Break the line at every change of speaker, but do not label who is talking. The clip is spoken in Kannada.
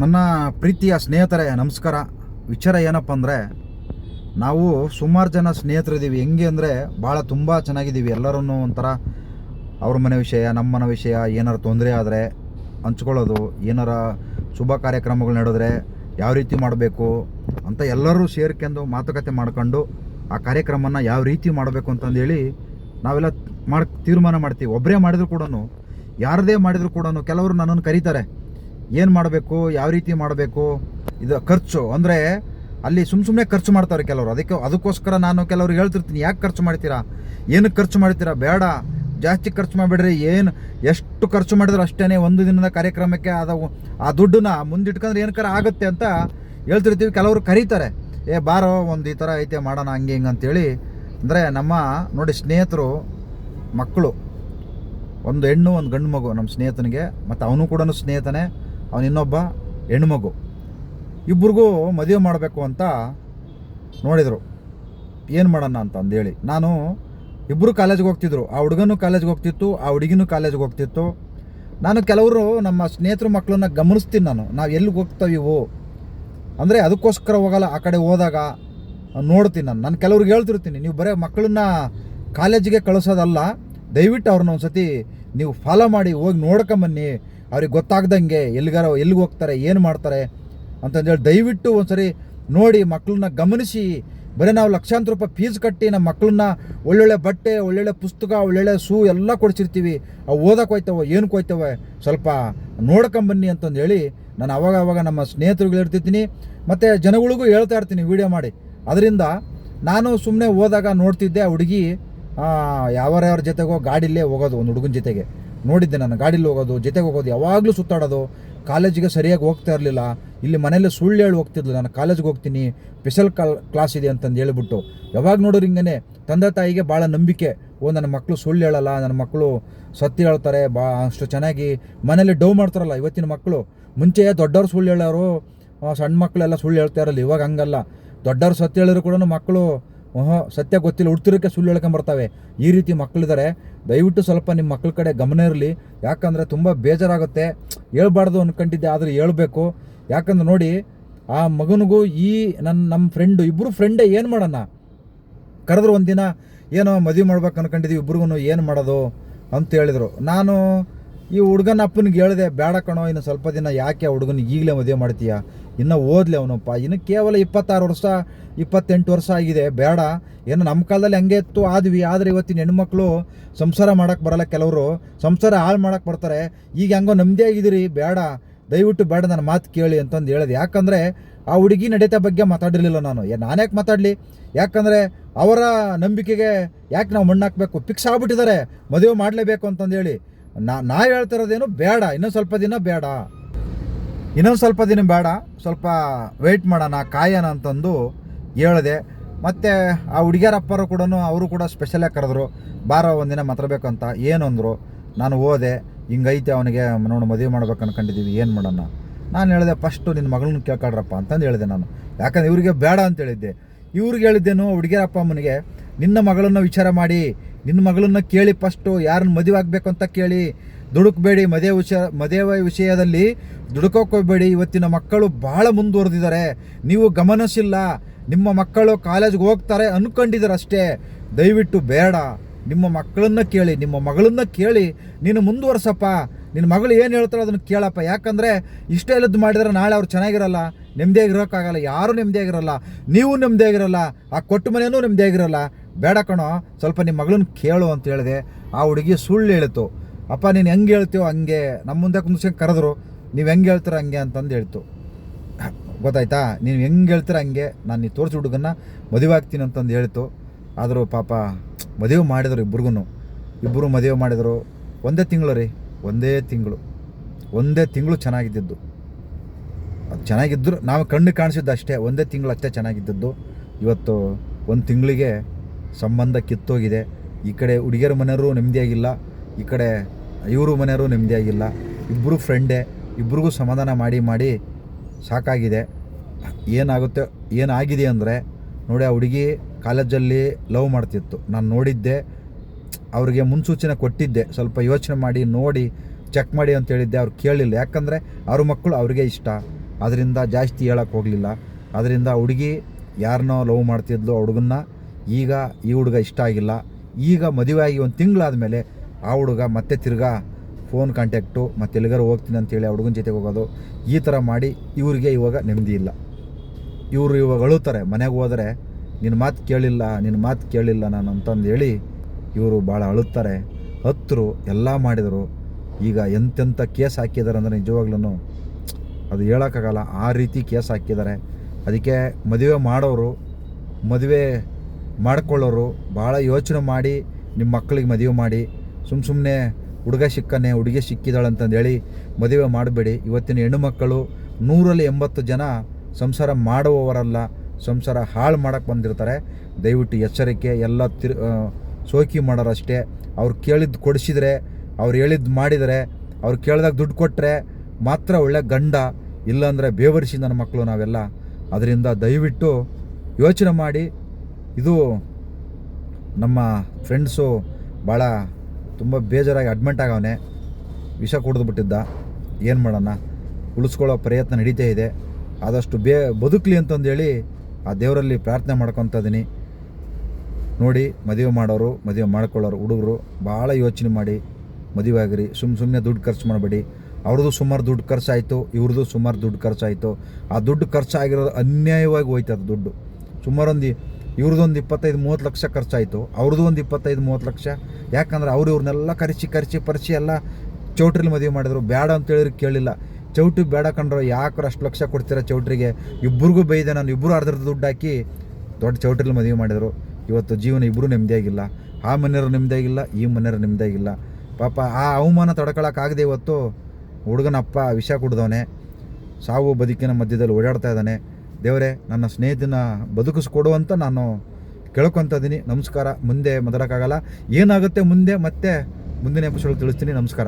ನನ್ನ ಪ್ರೀತಿಯ ಸ್ನೇಹಿತರೆ, ನಮಸ್ಕಾರ. ವಿಚಾರ ಏನಪ್ಪ ಅಂದರೆ, ನಾವು ಸುಮಾರು ಜನ ಸ್ನೇಹಿತರಿದ್ದೀವಿ. ಹೆಂಗೆ ಅಂದರೆ ಭಾಳ ತುಂಬ ಚೆನ್ನಾಗಿದ್ದೀವಿ. ಎಲ್ಲರೂ ಒಂಥರ ಅವ್ರ ಮನೆ ವಿಷಯ, ನಮ್ಮ ಮನೆ ವಿಷಯ, ಏನಾರು ತೊಂದರೆ ಆದರೆ ಹಂಚ್ಕೊಳ್ಳೋದು, ಏನಾರ ಶುಭ ಕಾರ್ಯಕ್ರಮಗಳು ನಡೆದ್ರೆ ಯಾವ ರೀತಿ ಮಾಡಬೇಕು ಅಂತ ಎಲ್ಲರೂ ಸೇರ್ಕೊಂಡು ಮಾತುಕತೆ ಮಾಡ್ಕೊಂಡು ಆ ಕಾರ್ಯಕ್ರಮನ ಯಾವ ರೀತಿ ಮಾಡಬೇಕು ಅಂತಂದೇಳಿ ನಾವೆಲ್ಲ ಮಾಡಿ ತೀರ್ಮಾನ ಮಾಡ್ತೀವಿ. ಒಬ್ಬರೇ ಮಾಡಿದ್ರು ಕೂಡ ಯಾರದೇ ಮಾಡಿದ್ರು ಕೂಡ ಕೆಲವರು ನನ್ನನ್ನು ಕರೀತಾರೆ. ಏನು ಮಾಡಬೇಕು, ಯಾವ ರೀತಿ ಮಾಡಬೇಕು, ಇದು ಖರ್ಚು. ಅಂದರೆ ಅಲ್ಲಿ ಸುಮ್ಮ ಸುಮ್ಮನೆ ಖರ್ಚು ಮಾಡ್ತಾರೆ ಕೆಲವರು. ಅದಕ್ಕೆ ಅದಕ್ಕೋಸ್ಕರ ನಾನು ಕೆಲವ್ರು ಹೇಳ್ತಿರ್ತೀನಿ, ಯಾಕೆ ಖರ್ಚು ಮಾಡ್ತೀರಾ? ಏನು ಖರ್ಚು ಮಾಡ್ತೀರಾ? ಬೇಡ. ಜಾಸ್ತಿ ಖರ್ಚು ಮಾಡಿಬಿಡ್ರಿ. ಏನು ಎಷ್ಟು ಖರ್ಚು ಮಾಡಿದ್ರೆ ಅಷ್ಟೇ ಒಂದು ದಿನದ ಕಾರ್ಯಕ್ರಮಕ್ಕೆ ಅದ ಆ ದುಡ್ಡನ್ನ ಮುಂದಿಟ್ಕೊಂಡ್ರೆ ಏನಕ್ಕಾರ ಆಗುತ್ತೆ ಅಂತ ಹೇಳ್ತಿರ್ತೀವಿ. ಕೆಲವರು ಕರೀತಾರೆ. ಏ, ಬಾರೋ, ಒಂದು ಈ ಥರ ಐತೆ, ಮಾಡೋಣ, ಹಂಗೆ, ಹಿಂಗೆ ಅಂತೇಳಿ. ಅಂದರೆ ನಮ್ಮ, ನೋಡಿ, ಸ್ನೇಹಿತರು, ಮಕ್ಕಳು. ಒಂದು ಹೆಣ್ಣು, ಒಂದು ಗಂಡು ಮಗು ನಮ್ಮ ಸ್ನೇಹಿತನಿಗೆ, ಮತ್ತು ಅವನು ಕೂಡ ಸ್ನೇಹಿತನೇ. ಅವನು ಇನ್ನೊಬ್ಬ ಹೆಣ್ಮಗು ಇಬ್ಬರಿಗೂ ಮದುವೆ ಮಾಡಬೇಕು ಅಂತ ನೋಡಿದರು. ಏನು ಮಾಡೋಣ ಅಂತ ಅಂದೇಳಿ ನಾನು ಇಬ್ಬರು ಕಾಲೇಜ್ಗೆ ಹೋಗ್ತಿದ್ರು. ಆ ಹುಡುಗನೂ ಕಾಲೇಜ್ಗೆ ಹೋಗ್ತಿತ್ತು, ಆ ಹುಡುಗಿನೂ ಕಾಲೇಜ್ಗೆ ಹೋಗ್ತಿತ್ತು. ನಾನು ಕೆಲವರು ನಮ್ಮ ಸ್ನೇಹಿತರು ಮಕ್ಕಳನ್ನ ಗಮನಿಸ್ತೀನಿ ನಾನು. ನಾವು ಎಲ್ಲಿಗೆ ಹೋಗ್ತಾವಿವು ಅಂದರೆ ಅದಕ್ಕೋಸ್ಕರ ಹೋಗಲ್ಲ, ಆ ಕಡೆ ಹೋದಾಗ ನೋಡ್ತೀನಿ ನಾನು. ನಾನು ಕೆಲವ್ರಿಗೆ ಹೇಳ್ತಿರ್ತೀನಿ, ನೀವು ಬರೀ ಮಕ್ಕಳನ್ನ ಕಾಲೇಜಿಗೆ ಕಳಿಸೋದಲ್ಲ. ದಯವಿಟ್ಟು ಅವ್ರನ್ನ ಒಂದು ಸತಿ ನೀವು ಫಾಲೋ ಮಾಡಿ, ಹೋಗಿ ನೋಡ್ಕೊಂಬನ್ನಿ ಅವ್ರಿಗೆ ಗೊತ್ತಾಗ್ದಂಗೆ ಎಲ್ಲಿಗಾರ ಎಲ್ಲಿಗೆ ಹೋಗ್ತಾರೆ, ಏನು ಮಾಡ್ತಾರೆ ಅಂತಂದೇಳಿ ದಯವಿಟ್ಟು ಒಂದ್ಸರಿ ನೋಡಿ ಮಕ್ಕಳನ್ನ ಗಮನಿಸಿ. ಬರೀ ನಾವು ಲಕ್ಷಾಂತರ ರೂಪಾಯಿ ಫೀಸ್ ಕಟ್ಟಿ ನಮ್ಮ ಮಕ್ಕಳನ್ನ ಒಳ್ಳೊಳ್ಳೆ ಬಟ್ಟೆ, ಒಳ್ಳೊಳ್ಳೆ ಪುಸ್ತಕ, ಒಳ್ಳೊಳ್ಳೆ ಶೂ ಎಲ್ಲ ಕೊಡಿಸಿರ್ತೀವಿ. ಅವು ಓದಕ್ಕೆ ಹೋಯ್ತವೆ ಏನಕ್ಕೆ ಹೋಯ್ತವೆ, ಸ್ವಲ್ಪ ನೋಡ್ಕೊಂಬನ್ನಿ ಅಂತಂದು ಹೇಳಿ ನಾನು ಅವಾಗ ಅವಾಗ ನಮ್ಮ ಸ್ನೇಹಿತರುಗಳು ಇರ್ತಿದ್ದೀನಿ ಮತ್ತು ಜನಗಳಿಗೂ ಹೇಳ್ತಾ ಇರ್ತೀನಿ ವೀಡಿಯೋ ಮಾಡಿ. ಅದರಿಂದ ನಾನು ಸುಮ್ಮನೆ ಹೋದಾಗ ನೋಡ್ತಿದ್ದೆ ಆ ಹುಡುಗಿ ಯಾವ್ಯಾರ ಯಾವ್ರ ಜೊತೆಗೋ ಗಾಡಿಲೇ ಹೋಗೋದು, ಒಂದು ಹುಡುಗನ ಜೊತೆಗೆ. ನೋಡಿದ್ದೆ ನಾನು, ಗಾಡೀಲಿ ಹೋಗೋದು, ಜೊತೆಗೆ ಹೋಗೋದು, ಯಾವಾಗಲೂ ಸುತ್ತಾಡೋದು, ಕಾಲೇಜಿಗೆ ಸರಿಯಾಗಿ ಹೋಗ್ತಾ ಇರಲಿಲ್ಲ. ಇಲ್ಲಿ ಮನೇಲಿ ಸುಳ್ಳು ಹೇಳಿ ಹೋಗ್ತಿದ್ಲು, ನಾನು ಕಾಲೇಜ್ಗೆ ಹೋಗ್ತೀನಿ ಸ್ಪೆಷಲ್ ಕಾಲ್ ಕ್ಲಾಸ್ ಇದೆ ಅಂತಂದು ಹೇಳ್ಬಿಟ್ಟು. ಯಾವಾಗ ನೋಡೋರು ಹಿಂಗೇ ತಂದೆ ತಾಯಿಗೆ ಭಾಳ ನಂಬಿಕೆ, ಓ, ನನ್ನ ಮಕ್ಕಳು ಸುಳ್ಳು ಹೇಳಲ್ಲ, ನನ್ನ ಮಕ್ಕಳು ಸತ್ಯ ಹೇಳ್ತಾರೆ, ಬಾ, ಅಷ್ಟು ಚೆನ್ನಾಗಿ ಮನೇಲಿ ಡೌ ಮಾಡ್ತಾರಲ್ಲ, ಇವತ್ತಿನ ಮಕ್ಕಳು ಮುಂಚೆ ದೊಡ್ಡವ್ರು ಸುಳ್ಳು ಹೇಳೋರು ಸಣ್ಣ ಮಕ್ಕಳೆಲ್ಲ ಸುಳ್ಳು ಹೇಳ್ತಾ ಇರಲ್ಲ, ಇವಾಗ ಹಂಗಲ್ಲ. ದೊಡ್ಡವ್ರು ಸತ್ಯ ಹೇಳಿದ್ರು ಕೂಡ ಮಕ್ಕಳು, ಓಹೋ, ಸತ್ಯ ಗೊತ್ತಿಲ್ಲ ಹುಡ್ತಿರೋಕ್ಕೆ ಸುಳ್ಳು ಹೇಳ್ಕೊಂಬರ್ತವೆ. ಈ ರೀತಿ ಮಕ್ಕಳಿದ್ದಾರೆ ದಯವಿಟ್ಟು ಸ್ವಲ್ಪ ನಿಮ್ಮ ಮಕ್ಕಳ ಕಡೆ ಗಮನ ಇರಲಿ. ಯಾಕಂದರೆ ತುಂಬ ಬೇಜಾರಾಗುತ್ತೆ. ಹೇಳ್ಬಾರ್ದು ಅಂದ್ಕೊಂಡಿದ್ದೆ ಆದರೆ ಹೇಳಬೇಕು. ಯಾಕಂದ್ರೆ ನೋಡಿ, ಆ ಮಗನಿಗೂ ಈ ನನ್ನ ನಮ್ಮ ಫ್ರೆಂಡು ಇಬ್ಬರು ಫ್ರೆಂಡೇ ಏನು ಮಾಡೋಣ? ಕರೆದ್ರು ಒಂದಿನ, ಏನೋ ಮದುವೆ ಮಾಡ್ಬೇಕು ಅಂದ್ಕೊಂಡಿದ್ದೀವಿ ಇಬ್ರಿಗೂ ಏನು ಮಾಡೋದು ಅಂತ ಹೇಳಿದರು. ನಾನು ಈ ಹುಡುಗನ ಅಪ್ಪನಿಗೆ ಹೇಳಿದೆ ಬೇಡ ಕಣೋ, ಇನ್ನು ಸ್ವಲ್ಪ ದಿನ ಯಾಕೆ ಹುಡುಗನಿಗೆ ಈಗಲೇ ಮದುವೆ ಮಾಡ್ತೀಯ? ಇನ್ನು ಓದ್ಲಿ ಅವನಪ್ಪ ಇನ್ನು ಕೇವಲ ಇಪ್ಪತ್ತಾರು ವರ್ಷ, ಇಪ್ಪತ್ತೆಂಟು ವರ್ಷ ಆಗಿದೆ. ಬೇಡ. ಏನು ನಮ್ಮ ಕಾಲದಲ್ಲಿ ಹಂಗೆ ಇತ್ತು. ಆದ್ವಿ. ಆದರೆ ಇವತ್ತಿನ ಹೆಣ್ಮಕ್ಳು ಸಂಸಾರ ಮಾಡೋಕ್ಕೆ ಬರಲ್ಲ ಕೆಲವರು. ಸಂಸಾರ ಹಾಳು ಮಾಡೋಕ್ಕೆ ಬರ್ತಾರೆ. ಈಗ ಹೆಂಗೋ ನಮ್ಮದೇ ಆಗಿದ್ದೀರಿ. ಬೇಡ. ದಯವಿಟ್ಟು ಬೇಡ ನನ್ನ ಮಾತು ಕೇಳಿ ಅಂತಂದು ಹೇಳಿದೆ. ಯಾಕಂದರೆ ಆ ಹುಡುಗಿ ನಡೀತಾ ಬಗ್ಗೆ ಮಾತಾಡಿರಲಿಲ್ಲ ನಾನು. ನಾನು ಯಾಕೆ ಮಾತಾಡಲಿ? ಯಾಕಂದರೆ ಅವರ ನಂಬಿಕೆಗೆ ಯಾಕೆ ನಾವು ಮಣ್ಣಾಕಬೇಕು ಫಿಕ್ಸ್ ಆಗ್ಬಿಟ್ಟಿದ್ದಾರೆ. ಮದುವೆ ಮಾಡಲೇಬೇಕು ಅಂತಂದೇಳಿ ನಾ ನಾ ಹೇಳ್ತಿರೋದೇನು ಬೇಡ. ಇನ್ನೊಂದು ಸ್ವಲ್ಪ ದಿನ ಬೇಡ. ಇನ್ನೊಂದು ಸ್ವಲ್ಪ ದಿನ ಬೇಡ, ಸ್ವಲ್ಪ ವೆಯ್ಟ್ ಮಾಡೋಣ, ಕಾಯೋಣ ಅಂತಂದು ಹೇಳಿದೆ. ಮತ್ತು ಆ ಹುಡುಗಿಯರಪ್ಪರು ಕೂಡ ಅವರು ಕೂಡ ಸ್ಪೆಷಲಾಗಿ ಕರೆದ್ರು, ಬಾರೋ ಒಂದಿನ ಮಾತಾಡಬೇಕು ಅಂತ. ಏನು ಅಂದರು, ನಾನು ಓದೆ ಹಿಂಗೈತೆ ಅವನಿಗೆ, ನೋಡು, ಮದುವೆ ಮಾಡ್ಬೇಕು ಅನ್ಕೊಂಡಿದ್ದೀವಿ ಏನು ಮಾಡೋಣ? ನಾನು ಹೇಳಿದೆ, ಫಸ್ಟು ನಿನ್ನ ಮಗಳನ್ನ ಕೇಳ್ಕೊಡ್ರಪ್ಪ ಅಂತಂದು ಹೇಳಿದೆ ನಾನು. ಯಾಕಂದ್ರೆ ಇವರಿಗೆ ಬೇಡ ಅಂತ ಹೇಳಿದ್ದೆ. ಇವ್ರಿಗೆ ಹೇಳಿದ್ದೇನು, ಹುಡುಗಿಯರಪ್ಪ ಅಮ್ಮನಿಗೆ, ನಿನ್ನ ಮಗಳನ್ನು ವಿಚಾರ ಮಾಡಿ ನಿನ್ನ ಮಗಳನ್ನ ಕೇಳಿ ಫಸ್ಟು ಯಾರನ್ನ ಮದುವೆ ಆಗಬೇಕು ಅಂತ ಕೇಳಿ, ದುಡುಕಬೇಡಿ, ಮದುವೆ ವಿಷಯ ಮದುವೆ ವಿಷಯದಲ್ಲಿ ದುಡುಕೋಕ್ ಹೋಗ್ಬೇಡಿ ಇವತ್ತಿನ ಮಕ್ಕಳು ಭಾಳ ಮುಂದುವರೆದಿದ್ದಾರೆ. ನೀವು ಗಮನಿಸಿಲ್ಲ, ನಿಮ್ಮ ಮಕ್ಕಳು ಕಾಲೇಜ್ಗೆ ಹೋಗ್ತಾರೆ ಅಂದ್ಕೊಂಡಿದ್ದಾರೆ ಅಷ್ಟೇ ದಯವಿಟ್ಟು ಬೇಡ, ನಿಮ್ಮ ಮಕ್ಕಳನ್ನು ಕೇಳಿ, ನಿಮ್ಮ ಮಗಳನ್ನ ಕೇಳಿ, ನೀನು ಮುಂದುವರ್ಸಪ್ಪ. ನಿನ್ನ ಮಗಳು ಏನು ಹೇಳ್ತಾರೋ ಅದನ್ನು ಕೇಳಪ್ಪ. ಯಾಕಂದರೆ ಇಷ್ಟೇ ಇಲ್ಲದ್ದು ಮಾಡಿದರೆ ನಾಳೆ ಅವ್ರು ಚೆನ್ನಾಗಿರಲ್ಲ ನೆಮ್ಮದಿಯಾಗಿರೋಕ್ಕಾಗಲ್ಲ ಯಾರೂ ನೆಮ್ಮದಿಯಾಗಿರಲ್ಲ, ನೀವು ನೆಮ್ಮದಿಯಾಗಿರಲ್ಲ, ಆ ಕೊಟ್ಟ ಮನೆಯೂ ನೆಮ್ಮದಿಯಾಗಿರಲ್ಲ. ಬೇಡ ಕಣೋ, ಸ್ವಲ್ಪ ನಿಮ್ಮ ಮಗಳನ್ನ ಕೇಳು ಅಂತ ಹೇಳಿದೆ. ಆ ಹುಡುಗಿ ಸುಳ್ಳು ಹೇಳಿತು. ಅಪ್ಪ, ನೀನು ಹೆಂಗೆ ಹೇಳ್ತೀವೋ ಹಂಗೆ. ನಮ್ಮ ಮುಂದೆ ಕುಂದಿಸ್ಕೊಂಡು ಕರೆದ್ರು. ನೀವು ಹೆಂಗೆ ಹೇಳ್ತೀರ ಹಂಗೆ ಅಂತಂದು ಹೇಳ್ತು. ಗೊತ್ತಾಯ್ತಾ? ನೀವು ಹೆಂಗೆ ಹೇಳ್ತೀರ ಹಂಗೆ, ನಾನು ನೀ ತೋರಿಸಿ ಹುಡುಗನ್ನ ಮದುವೆ ಆಗ್ತೀನಿ ಅಂತಂದು ಹೇಳ್ತು. ಆದರೂ ಪಾಪ, ಮದುವೆ ಮಾಡಿದರು ಇಬ್ರಿಗೂ ಇಬ್ಬರು ಮದುವೆ ಮಾಡಿದರು. ಒಂದೇ ತಿಂಗಳು ರೀ, ಒಂದೇ ತಿಂಗಳು. ಒಂದೇ ತಿಂಗಳು ಚೆನ್ನಾಗಿದ್ದಿದ್ದು. ಅದು ಚೆನ್ನಾಗಿದ್ದರು ನಾವು ಕಣ್ಣು ಕಾಣಿಸಿದ್ದು ಅಷ್ಟೇ, ಒಂದೇ ತಿಂಗಳು ಅಷ್ಟೇ ಚೆನ್ನಾಗಿದ್ದದ್ದು. ಇವತ್ತು ಒಂದು ತಿಂಗಳಿಗೆ ಸಂಬಂಧ ಕಿತ್ತೋಗಿದೆ. ಈ ಕಡೆ ಹುಡುಗಿಯರ ಮನೆಯವರು ನೆಮ್ಮದಿಯಾಗಿಲ್ಲ. ಈ ಕಡೆ ಇವರು ಮನೆಯವರು ನೆಮ್ಮದಿಯಾಗಿಲ್ಲ. ಇಬ್ಬರು ಫ್ರೆಂಡೇ ಇಬ್ರಿಗೂ ಸಮಾಧಾನ ಮಾಡಿ ಮಾಡಿ ಸಾಕಾಗಿದೆ. ಏನಾಗುತ್ತೆ, ಏನಾಗಿದೆ ಅಂದರೆ, ನೋಡಿ ಆ ಹುಡುಗಿ ಕಾಲೇಜಲ್ಲಿ ಲವ್ ಮಾಡ್ತಿತ್ತು. ನಾನು ನೋಡಿದ್ದೆ, ಅವ್ರಿಗೆ ಮುನ್ಸೂಚನೆ ಕೊಟ್ಟಿದ್ದೆ. ಸ್ವಲ್ಪ ಯೋಚನೆ ಮಾಡಿ, ನೋಡಿ ಚೆಕ್ ಮಾಡಿ ಅಂತ ಹೇಳಿದ್ದೆ. ಅವ್ರು ಕೇಳಲಿಲ್ಲ ಯಾಕಂದರೆ ಅವ್ರ ಮಕ್ಕಳು ಅವ್ರಿಗೆ ಇಷ್ಟ. ಅದರಿಂದ ಜಾಸ್ತಿ ಹೇಳಕ್ಕೆ ಹೋಗಲಿಲ್ಲ. ಅದರಿಂದ ಹುಡುಗಿ ಯಾರನ್ನೋ ಲವ್ ಮಾಡ್ತಿದ್ಲು ಹುಡುಗನ್ನ. ಈಗ ಈ ಹುಡುಗ ಇಷ್ಟ ಆಗಿಲ್ಲ. ಈಗ ಮದುವೆ ಆಗಿ ಒಂದು ತಿಂಗಳಾದಮೇಲೆ ಆ ಹುಡುಗ ಮತ್ತೆ ತಿರ್ಗಾ ಫೋನ್ ಕಾಂಟ್ಯಾಕ್ಟು ಮತ್ತೆ ಎಲ್ಲಿಗಾರು ಹೋಗ್ತೀನಿ ಅಂತೇಳಿ ಹುಡುಗನ ಜೊತೆಗೆ ಹೋಗೋದು, ಈ ಥರ ಮಾಡಿ ಇವರಿಗೆ ಇವಾಗ ನೆಮ್ಮದಿ ಇಲ್ಲ. ಇವರು ಇವಾಗ ಅಳುತ್ತಾರೆ, ಮನೆಗೆ ಹೋದರೆ ನಿನ್ನ ಮಾತು ಕೇಳಿಲ್ಲ ನಿನ್ನ ಮಾತು ಕೇಳಿಲ್ಲ ನಾನು ಅಂತಂದು ಹೇಳಿ ಇವರು ಭಾಳ ಅಳುತ್ತಾರೆ ಹತ್ತರು ಎಲ್ಲ ಮಾಡಿದರು. ಈಗ ಎಂತೆಂಥ ಕೇಸ್ ಹಾಕಿದ್ದಾರೆ ಅಂದರೆ ನಿಜವಾಗ್ಲೂ ಅದು ಹೇಳೋಕ್ಕಾಗಲ್ಲ, ಆ ರೀತಿ ಕೇಸ್ ಹಾಕಿದ್ದಾರೆ ಅದಕ್ಕೆ ಮದುವೆ ಮಾಡೋರು, ಮದುವೆ ಮಾಡಿಕೊಳ್ಳೋರು ಭಾಳ ಯೋಚನೆ ಮಾಡಿ ನಿಮ್ಮ ಮಕ್ಕಳಿಗೆ ಮದುವೆ ಮಾಡಿ ಸುಮ್ಮ ಸುಮ್ಮನೆ ಹುಡುಗ ಸಿಕ್ಕನೆ ಹುಡುಗಿ ಸಿಕ್ಕಿದಾಳೆ ಅಂತಂದೇಳಿ ಮದುವೆ ಮಾಡಬೇಡಿ. ಇವತ್ತಿನ ಹೆಣ್ಣುಮಕ್ಕಳು ನೂರಲ್ಲಿ ಎಂಬತ್ತು ಜನ ಸಂಸಾರ ಮಾಡುವವರಲ್ಲ, ಸಂಸಾರ ಹಾಳು ಮಾಡೋಕ್ಕೆ ಬಂದಿರ್ತಾರೆ. ದಯವಿಟ್ಟು ಎಚ್ಚರಿಕೆ, ಎಲ್ಲ ತಿರು ಸೋಕಿ ಮಾಡೋರಷ್ಟೇ. ಅವ್ರು ಕೇಳಿದ್ದು ಕೊಡಿಸಿದರೆ, ಅವ್ರು ಹೇಳಿದ್ದು ಮಾಡಿದರೆ, ಅವ್ರು ಕೇಳಿದಾಗ ದುಡ್ಡು ಕೊಟ್ಟರೆ ಮಾತ್ರ ಒಳ್ಳೆ ಗಂಡ, ಇಲ್ಲಾಂದರೆ ಬೇವರಿಸಿ ನನ್ನ ಮಕ್ಕಳು ನಾವೆಲ್ಲ. ಅದರಿಂದ ದಯವಿಟ್ಟು ಯೋಚನೆ ಮಾಡಿ. ಇದು ನಮ್ಮ ಫ್ರೆಂಡ್ಸು ಭಾಳ ತುಂಬ ಬೇಜಾರಾಗಿ ಅಡ್ಮಿಂಟ್ ಆಗವನೆ. ವಿಷ ಕುಡಿದ್ಬಿಟ್ಟಿದ್ದ. ಏನು ಮಾಡೋಣ? ಉಳಿಸ್ಕೊಳ್ಳೋ ಪ್ರಯತ್ನ ನಡೀತಾ ಇದೆ. ಆದಷ್ಟು ಬೇ, ಬದುಕಲಿ ಅಂತಂದೇಳಿ ಆ ದೇವರಲ್ಲಿ ಪ್ರಾರ್ಥನೆ ಮಾಡ್ಕೊತ ಇದ್ದೀನಿ ನೋಡಿ, ಮದುವೆ ಮಾಡೋರು, ಮದುವೆ ಮಾಡ್ಕೊಳ್ಳೋರು, ಹುಡುಗರು, ಭಾಳ ಯೋಚನೆ ಮಾಡಿ ಮದುವೆ ಆಗಿರಿ. ಸುಮ್ಮ ಸುಮ್ಮನೆ ದುಡ್ಡು ಖರ್ಚು ಮಾಡಬೇಡಿ. ಅವ್ರದ್ದು ಸುಮಾರು ದುಡ್ಡು ಖರ್ಚಾಯಿತು ಇವ್ರದ್ದು ಸುಮಾರು ದುಡ್ಡು ಖರ್ಚಾಯಿತು ಆ ದುಡ್ಡು ಖರ್ಚಾಗಿರೋದು ಅನ್ಯಾಯವಾಗಿ ಹೋಯ್ತದ ದುಡ್ಡು. ಸುಮಾರು ಒಂದು ಇವ್ರದ್ದೊಂದು ಇಪ್ಪತ್ತೈದು, ಮೂವತ್ತು ಲಕ್ಷ ಖರ್ಚಾಯಿತು. ಅವ್ರದ್ದು ಒಂದು ಇಪ್ಪತ್ತೈದು, ಮೂವತ್ತು ಲಕ್ಷ. ಯಾಕಂದ್ರೆ ಅವ್ರು ಇವ್ರನ್ನೆಲ್ಲ ಕರೆಸಿ ಕರೆಸಿ, ಪರಿಸಿ ಎಲ್ಲ ಚೌಟ್ರಿಲಿ ಮದುವೆ ಮಾಡಿದ್ರು. ಬೇಡ ಅಂತೇಳಿದ್ರೆ ಕೇಳಿಲ್ಲ. ಚೌಟ್ರಿ ಬೇಡ ಕಂಡ್ರು ಯಾಕ್ರ ಅಷ್ಟು ಲಕ್ಷ ಕೊಡ್ತೀರ ಚೌಟ್ರಿಗೆ? ಇಬ್ಬರಿಗೂ ಬೈದೆ ನಾನು ಇಬ್ಬರು ಅರ್ಧರ್ಧ ದುಡ್ಡು ಹಾಕಿ ದೊಡ್ಡ ಚೌಟ್ರಿಲಿ ಮದುವೆ ಮಾಡಿದರು. ಇವತ್ತು ಜೀವನ ಇಬ್ಬರು ನೆಮ್ಮದಿಯಾಗಿಲ್ಲ. ಆ ಮನೆಯವರು ನೆಮ್ಮದಿಯಾಗಿಲ್ಲ, ಈ ಮನೆಯವರು ನೆಮ್ಮದಿಯಾಗಿಲ್ಲ. ಪಾಪ ಆ ಅವಮಾನ ತಡ್ಕೊಳಕ್ಕಾಗದೆ ಇವತ್ತು ಹುಡುಗನಪ್ಪ ವಿಷ ಕುಡ್ದವನೇ. ಸಾವು ಬದುಕಿನ ಮಧ್ಯದಲ್ಲಿ ಓಡಾಡ್ತಾ ಇದ್ದಾನೆ. ದೇವರೇ, ನನ್ನ ಸ್ನೇಹಿತನ ಬದುಕಿಸ್ಕೊಡು ಅಂತ ನಾನು ಕೇಳ್ಕೊತ ಇದ್ದೀನಿ ನಮಸ್ಕಾರ. ಮುಂದೆ ಮೊದಲಕ್ಕಾಗಲ್ಲ. ಏನಾಗುತ್ತೆ ಮುಂದೆ ಮತ್ತೆ ಮುಂದಿನ ಎಪಿಸೋಡ್ ತಿಳಿಸ್ತೀನಿ. ನಮಸ್ಕಾರ.